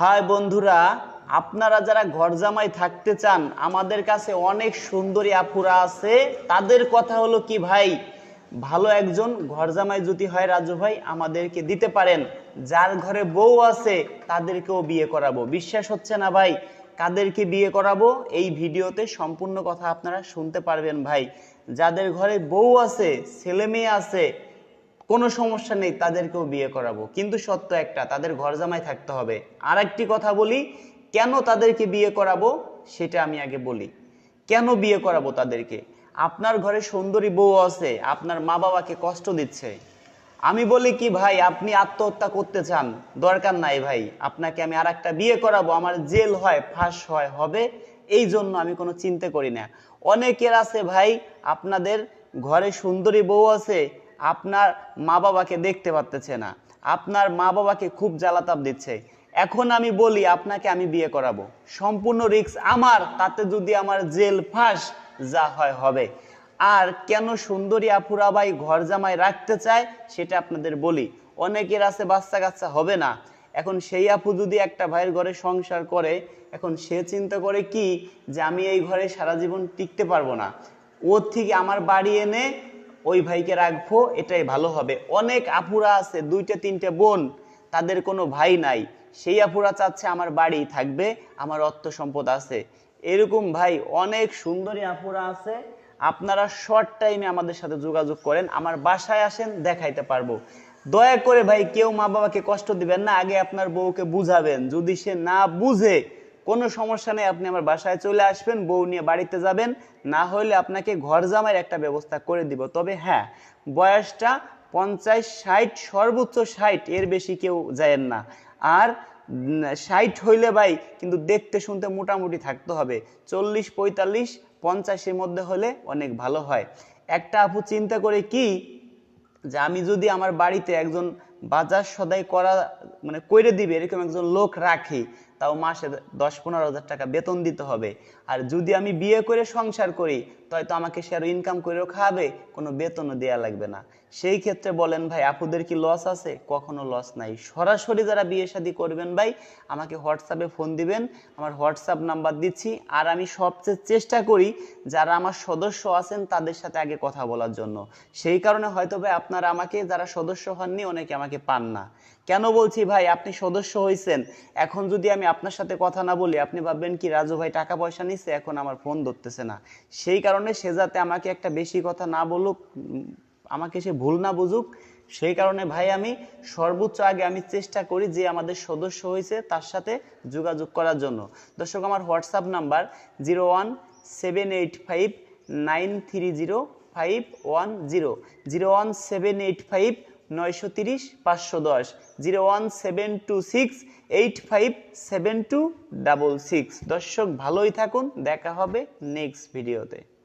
High বন্ধুরা, আপনারা যারা ঘর জামাই থাকতে চান, আমাদের কাছে অনেক সুন্দরী আপুরা আছে। তাদের কথা হলো কি ভাই, ভালো একজন ঘর জামাই যদি হয় রাজু ভাই, আমাদেরকে দিতে পারেন। যার ঘরে বউ আছে, তাদেরকেও বিয়ে করাবো। বিশ্বাস হচ্ছে না ভাই? কাদেরকে বিয়ে করাবো? এই ভিডিওতে সম্পূর্ণ কথা আপনারা শুনতে পারবেন ভাই। যাদের ঘরে বউ আছে, ছেলে মেয়ে আছে কোনো সমস্যা নেই, তাদেরকেও বিয়ে করাবো। কিন্তু সত্য একটা, তাদের ঘর জামাই থাকতে হবে। আর একটি কথা বলি, কেন তাদেরকে বিয়ে করাবো সেটা আমি আগে বলি। কেন বিয়ে করাবো তাদেরকে? আপনার ঘরে সুন্দরী বউ আছে, আপনার মা বাবাকে কষ্ট দিচ্ছে। আমি বলি কি, ভাই, আপনি আত্মহত্যা করতে চান, দরকার নাই ভাই, আপনাকে আমি আর একটা বিয়ে করাবো, আমার জেল হয়, ফাঁস হয়, হবে, এই জন্য আমি কোনো চিন্তা করি না। অনেকের আছে ভাই, আপনাদের ঘরে সুন্দরী বউ আছে আপনার মা বাবাকে দেখতে পারতেছে না। আপনার মা বাবাকে খুব জ্বালাতাপ দিচ্ছে। এখন আমি বলি, আপনাকে আমি বিয়ে করাবো। সম্পূর্ণ রিস্ক আমার, তাতে যদি আমার জেল ফাঁস, যা হয় হবে। আর কেন সুন্দরী আপুরা ভাই ঘর জামাই রাখতে চায়, সেটা আপনাদের বলি। অনেকের আছে, বাচ্চা কাচ্চা হবে না। এখন সেই আপু যদি একটা ভাইয়ের ঘরে সংসার করে, এখন সে চিন্তা করে কি যে আমি এই ঘরে সারা জীবন টিকতে পারব না। ওর থেকে আমার বাড়ি এনে ওই ভাইকে রাখব, এটাই ভালো হবে। অনেক আপুরা আছে, দুইটা, তিনটে বোন, তাদের কোনো ভাই নাই। সেই আপুরা চাচ্ছে আমার বাড়ি থাকবে, আমার অর্থ সম্পদ আছে। এরকম ভাই অনেক সুন্দরী আপুরা আছে। আপনারা শর্ট টাইমে আমাদের সাথে যোগাযোগ করেন, আমার বাসায় আসেন, দেখাইতে পারব। দয়া করে ভাই, কেউ মা বাবাকে কষ্ট দিবেন না, আগে আপনার বউকে বুঝাবেন। যদি সে না বুঝে কোনো সমস্যা নেই, আপনি আমার বাসায় চলে আসবেন, বউ নিয়ে বাড়িতে যাবেন, না হলে আপনাকে ঘর জামাইয়ের একটা ব্যবস্থা করে দিব। তবে হ্যাঁ বয়সটা পঞ্চাশ, ষাট, সর্বোচ্চ ষাট, এর বেশি কেউ যায়েন না। আর ষাট হইলে ভাই, কিন্তু দেখতে শুনতে মোটামুটি থাকতে হবে। চল্লিশ, পঁয়তাল্লিশ, পঞ্চাশের মধ্যে হলে অনেক ভালো হয়। একটা আপু চিন্তা করে কি, যে আমি যদি আমার বাড়িতে একজন বাজার সদাই করা মানে কইরে দিবে, এরকম একজন লোক রাখি, তাও মাসে দশ পনেরো হাজার টাকা বেতন দিতে হবে। আর যদি আমি বিয়ে করে সংসার করি, তো আমাকে সে আরও ইনকাম করেও খাওয়াবে কোনো বেতনও দেওয়া লাগবে না। সেই ক্ষেত্রে বলেন, ভাই, আপুদের কি লস আছে? কখনো লস নাই। সরাসরি যারা বিয়ে শাদী করবেন ভাই, আমাকে হোয়াটসঅ্যাপে ফোন দিবেন, আমার হোয়াটসঅ্যাপ নাম্বার দিচ্ছি। আর আমি সবচেয়ে চেষ্টা করি, যারা আমার সদস্য আছেন, তাদের সাথে আগে কথা বলার জন্য। সেই কারণে হয়তো ভাই, আপনারা আমাকে, যারা সদস্য হননি, অনেকে আমাকে পান না। কেন বলছি ভাই, আপনি সদস্য হয়েছেন এখন যদি আমি আপনার সাথে কথা না বলি, আপনি ভাববেন কি, রাজু ভাই টাকা পয়সা নিচ্ছে এখন আমার ফোন ধরতেছে না। সেই কারণে সে যাতে আমাকে একটা বেশি কথা না বলুক আমাকে সে ভুল না বুঝুক, সেই কারণে ভাই আমি সর্বোচ্চ আগে আমি চেষ্টা করি যে আমাদের সদস্য হয়েছে তার সাথে যোগাযোগ করার জন্য। দর্শক, আমার WhatsApp number zero one seven eight five nine three zero five one zero. Zero one seven eight five নয়শো তিরিশ, পাঁচশো দশ, zero one seven two six, eight five seven two double six. দর্শক, ভালোই থাকুন, দেখা হবে নেক্সট ভিডিওতে।